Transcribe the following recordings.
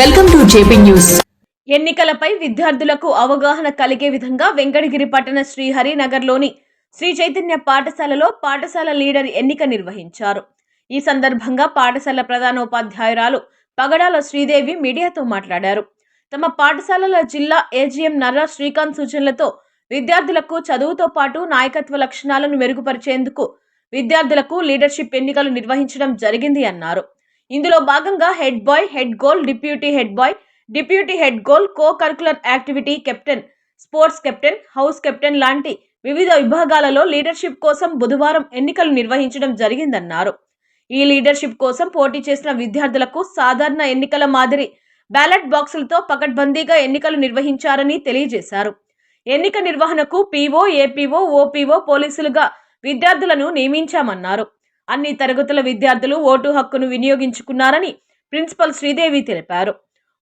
Welcome to JP news ఎన్నికలపై విద్యార్థులకు అవగాహన కలిగే విధంగా వెంకటగిరి పట్టణ శ్రీహరి నగర్లోని శ్రీ చైతన్య పాఠశాలలో పాఠశాల లీడర్ ఎన్నిక నిర్వహించారు. ఈ సందర్భంగా పాఠశాల ప్రధానోపాధ్యాయురాలు పగడాల శ్రీదేవి మీడియాతో మాట్లాడారు. తమ పాఠశాలల జిల్లా ఏజీఎం నర్రా శ్రీకాంత్ సూచనలతో విద్యార్థులకు చదువుతో పాటు నాయకత్వ లక్షణాలను మెరుగుపరిచేందుకు విద్యార్థులకు లీడర్షిప్ ఎన్నికలు నిర్వహించడం జరిగింది అన్నారు. ఇందులో భాగంగా head boy head girl deputy head boy deputy head girl co curricular activity captain sports captain house captain లాంటి వివిధ విభాగాలలో లీడర్షిప్ కోసం బుధవారం ఎన్నికలు నిర్వహించడం జరిగిందన్నారు. ఈ లీడర్షిప్ కోసం పోటీ చేసిన విద్యార్థులకు సాధారణ ఎన్నికల మాదిరి బ్యాలెట్ బాక్సులతో పకడ్బందీగా ఎన్నికలు నిర్వహించారని తెలియజేశారు. ఎన్నిక నిర్వహణకు పీఓ ఏపీఓ ఓపీఓ పోలీసులుగా విద్యార్థులను నియమించామన్నారు. అన్ని తరగతుల విద్యార్థులు ఓటు హక్కును వినియోగించుకున్నారని ప్రిన్సిపల్ శ్రీదేవి తెలిపారు.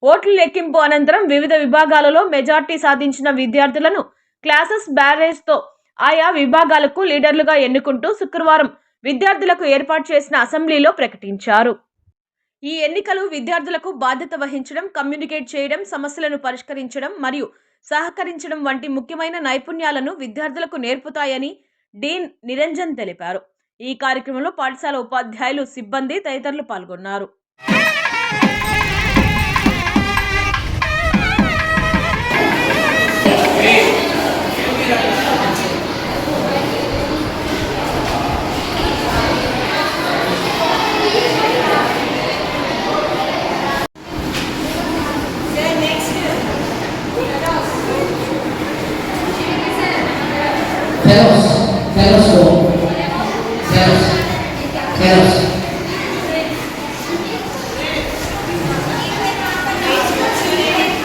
ఓట్ల లెక్కింపు అనంతరం వివిధ విభాగాలలో మెజార్టీ సాధించిన విద్యార్థులను క్లాసెస్ బ్యారేజ్తో ఆయా విభాగాలకు లీడర్లుగా ఎన్నుకుంటూ శుక్రవారం విద్యార్థులకు ఏర్పాటు చేసిన అసెంబ్లీలో ప్రకటించారు. ఈ ఎన్నికలు విద్యార్థులకు బాధ్యత వహించడం కమ్యూనికేట్ చేయడం సమస్యలను పరిష్కరించడం మరియు సహకరించడం వంటి ముఖ్యమైన నైపుణ్యాలను విద్యార్థులకు నేర్పుతాయని డీన్ నిరంజన్ తెలిపారు. ఈ కార్యక్రమంలో పాఠశాల ఉపాధ్యాయులు సిబ్బంది తదితరులు పాల్గొన్నారు. Fellows, fellows else.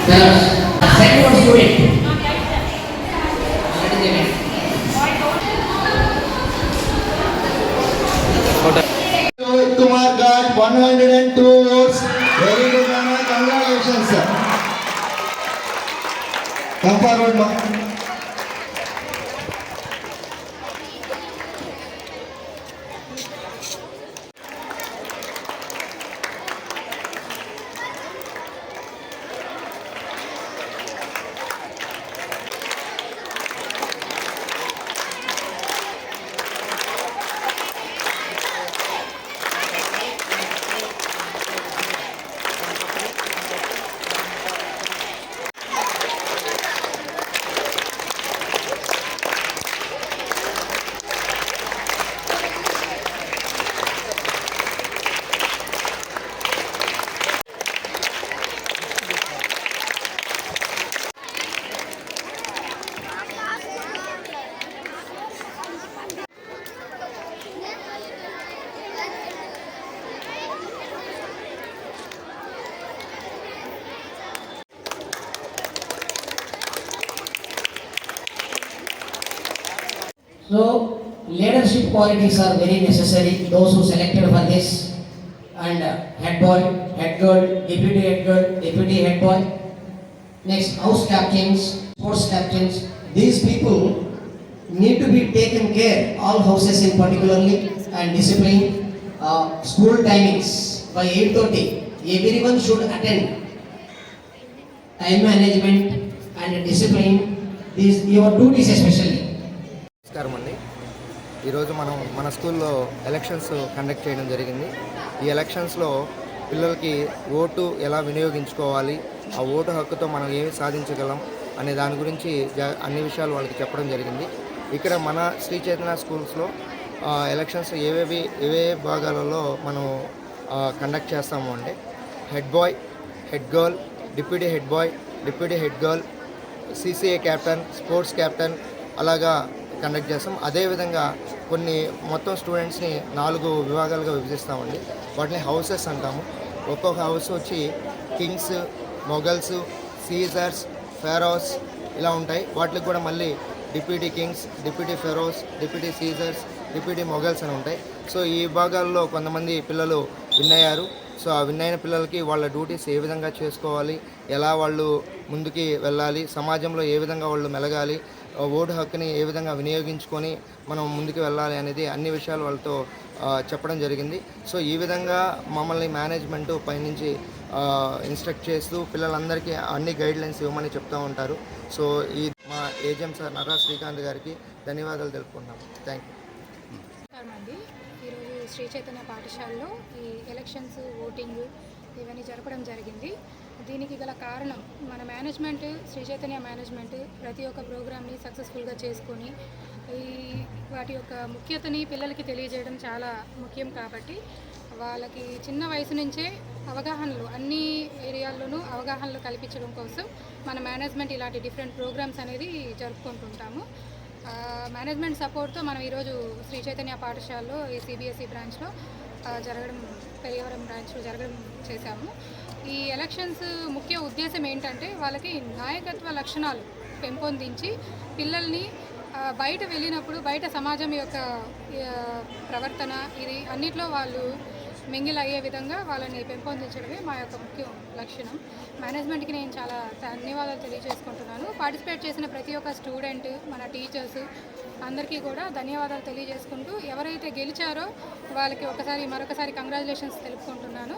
Yes. Second one student. Kumar got 102 So, leadership qualities are very necessary. Those who selected for this, and uh, head boy, head girl, deputy head girl, deputy head boy. Next, house captains, sports captains. These people need to be taken care. All houses in particularly and discipline. Uh, school timings by 8:30. Everyone should attend. Time management and discipline. These your duties especially. ఈరోజు మనం మన స్కూల్లో elections conduct చేయడం జరిగింది. ఈ ఎలక్షన్స్లో పిల్లలకి vote ఎలా వినియోగించుకోవాలి ఆ ఓటు హక్కుతో మనం ఏమి సాధించగలం అనే దాని గురించి అన్ని విషయాలు వాళ్ళకి చెప్పడం జరిగింది. ఇక్కడ మన శ్రీ చైతన్య స్కూల్స్లో ఎలక్షన్స్ ఏవేవి ఏవే భాగాలలో మనం కండక్ట్ చేస్తాము అంటే head boy head girl deputy head boy deputy head girl CCA captain sports captain అలాగా కండక్ట్ చేస్తాం. అదేవిధంగా కొన్ని మొత్తం స్టూడెంట్స్ని నాలుగు విభాగాలుగా విభజిస్తామండి. వాటిని హౌసెస్ అంటాము. ఒక్కొక్క హౌస్ వచ్చి కింగ్స్ మొఘల్స్ సీజర్స్ ఫెరోస్ ఇలా ఉంటాయి. వాటికి కూడా మళ్ళీ deputy Kings deputy Pharaohs deputy Caesars deputy Mughals అని ఉంటాయి. సో ఈ విభాగాల్లో కొంతమంది పిల్లలు విన్ అయ్యారు సో ఆ విన్ అయిన పిల్లలకి వాళ్ళ డ్యూటీస్ ఏ విధంగా చేసుకోవాలి? ఎలా వాళ్ళు ముందుకి వెళ్ళాలి? సమాజంలో ఏ విధంగా వాళ్ళు మెలగాలి? ఓటు హక్కుని ఏ విధంగా వినియోగించుకొని మనం ముందుకు వెళ్ళాలి అనేది అన్ని విషయాలు వాళ్ళతో చెప్పడం జరిగింది. సో ఈ విధంగా మమ్మల్ని మేనేజ్మెంట్ పైనుంచి ఇన్స్ట్రక్ట్ చేస్తూ పిల్లలందరికీ అన్ని గైడ్లైన్స్ ఇవ్వమని చెప్తూ ఉంటారు. సో ఈ మా ఏజెం సార్ నరా శ్రీకాంత్ గారికి ధన్యవాదాలు తెలుపుకుంటాం థ్యాంక్ యూ నమస్కారం అండి. ఈరోజు శ్రీ చైతన్య పాఠశాలలో ఈ ఎలక్షన్స్ ఓటింగ్ ఇవన్నీ జరపడం జరిగింది. దీనికి గల కారణం మన మేనేజ్మెంట్ శ్రీ చైతన్య మేనేజ్మెంట్ ప్రతి ఒక్క ప్రోగ్రామ్ని సక్సెస్ఫుల్గా చేసుకొని ఈ వాటి యొక్క ముఖ్యతని పిల్లలకి తెలియజేయడం చాలా ముఖ్యం కాబట్టి వాళ్ళకి చిన్న వయసు నుంచే అవగాహనలు అన్ని ఏరియాల్లోనూ అవగాహనలు కల్పించడం కోసం మన మేనేజ్మెంట్ ఇలాంటి డిఫరెంట్ ప్రోగ్రామ్స్ అనేది జరుపుకుంటుంటాము. మేనేజ్మెంట్ సపోర్ట్తో మనం ఈరోజు శ్రీ చైతన్య పాఠశాలలో ఈ సిబిఎస్ఈ బ్రాంచ్లో జరగడం పెరియవరం బ్రాంచ్లో జరగడం చేశాము. ఈ ఎలక్షన్స్ ముఖ్య ఉద్దేశం ఏంటంటే వాళ్ళకి నాయకత్వ లక్షణాలు పెంపొందించి పిల్లల్ని బయట వెళ్ళినప్పుడు బయట సమాజం యొక్క ప్రవర్తన ఇది అన్నిట్లో వాళ్ళు మింగిల్ అయ్యే విధంగా వాళ్ళని పెంపొందించడమే మా యొక్క ముఖ్య లక్షణం. మేనేజ్మెంట్కి నేను చాలా ధన్యవాదాలు తెలియజేసుకుంటున్నాను. పార్టిసిపేట్ చేసిన ప్రతి ఒక్క స్టూడెంట్ మన టీచర్స్ అందరికీ కూడా ధన్యవాదాలు తెలియజేసుకుంటూ ఎవరైతే గెలిచారో వాళ్ళకి ఒకసారి మరొకసారి కంగ్రాచులేషన్స్ తెలుపుకుంటున్నాను.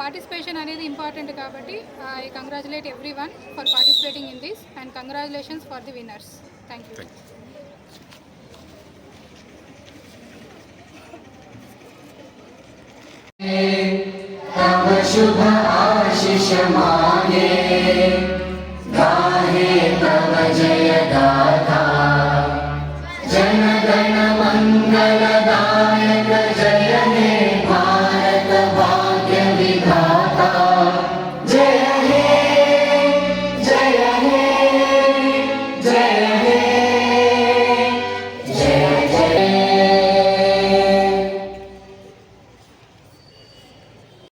పార్టిసిపేషన్ అనేది ఇంపార్టెంట్ కాబట్టి I congratulate everyone for participating in this and congratulations for the winners thank you तव शुभ आशिष मागे